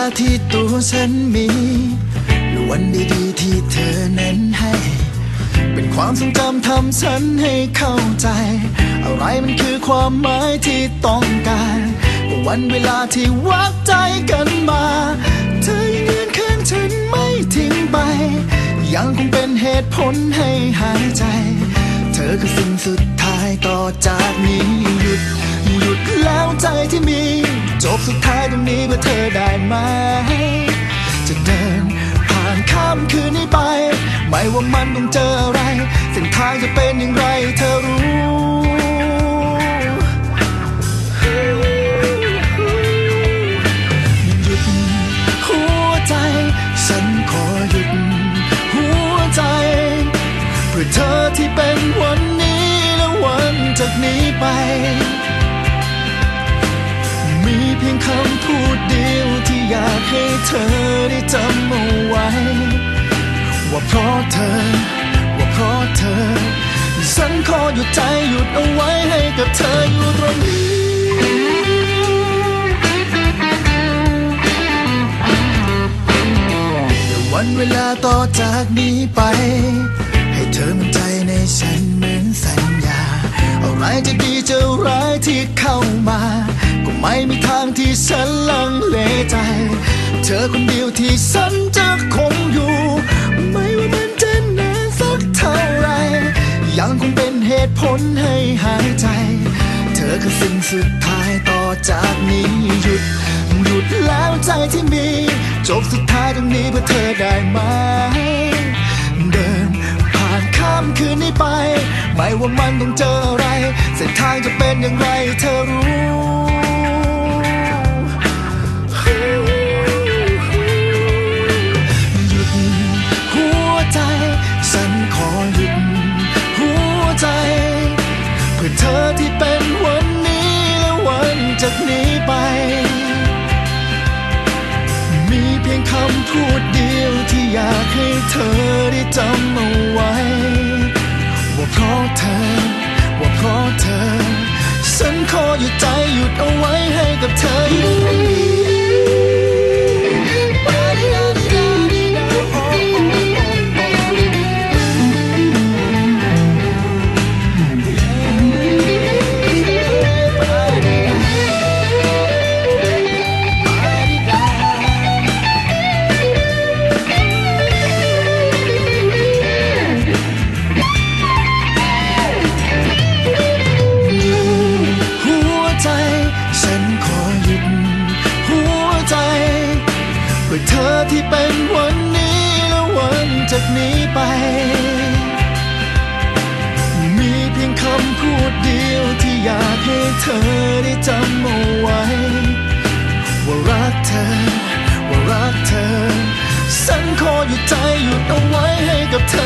าที่ตัวฉันมีและวันดีๆที่เธอนั้นให้ เป็นความทรงจำทำฉันให้เข้าใจ อะไรมันคือความหมายที่ต้องการวันเวลาที่วัดใจกันมา เธอยังยืนข้างฉันไม่ทิ้งไป ยังคงเป็นเหตุผลให้หายใจ เธอคือสิ่งสุดท้ายต่อจากนี้หยุดหยุดแล้วใจ บสุดท้ายตรงนี้เพื่อเธอได้ไหม จะเดินผ่านข้ามคืนนี้ไป ไม่ว่ามันต้องเจออะไร เส้นทางจะเป็นอย่างไรเธอรู้หยุดหัวใจฉันขอหยุดหัวใจ เพื่อเธอที่เป็นวันนี้และวันจากนี้ไป คำพูดเดียวที่อยากให้เธอได้จำเอาไว้ ว่าเพราะเธอ ว่าเพราะเธอ ฉันขอหยุดใจหยุดเอาไว้ให้กับเธออยู่ตรงนี้วันเวลาต่อจากนี้ไป ให้เธอมั่นใจในฉันเหมือนสัญญา อะไรจะดีจะร้ายที่เข้ามา ไม่มีทางที่ฉันลังเลใจ เธอคนเดียวที่ฉันจะคงอยู่ ไม่ว่ามันจะนานสักเท่าไร ยังคงเป็นเหตุผลให้หายใจ เธอคือสิ่งสุดท้ายต่อจากนี้หยุด หยุดแล้วใจที่มี จบสุดท้ายตรงนี้เพื่อเธอได้ไหม เดินผ่านข้ามคืนนี้ไป ไม่ว่ามันต้องเจออะไร เส้นทางจะเป็นอย่างไรเธอรู้ จากนี้ไป มีเพียงคำพูดเดียวที่อยากให้เธอได้จำเอาไว้ ว่าเพราะเธอ วันจากนี้ไป มีเพียงคำพูดเดียวที่อยากให้เธอได้จำเอาไว้ ว่ารักเธอ ว่ารักเธอ ฉันขอหยุดใจหยุดเอาไว้ให้กับเธอ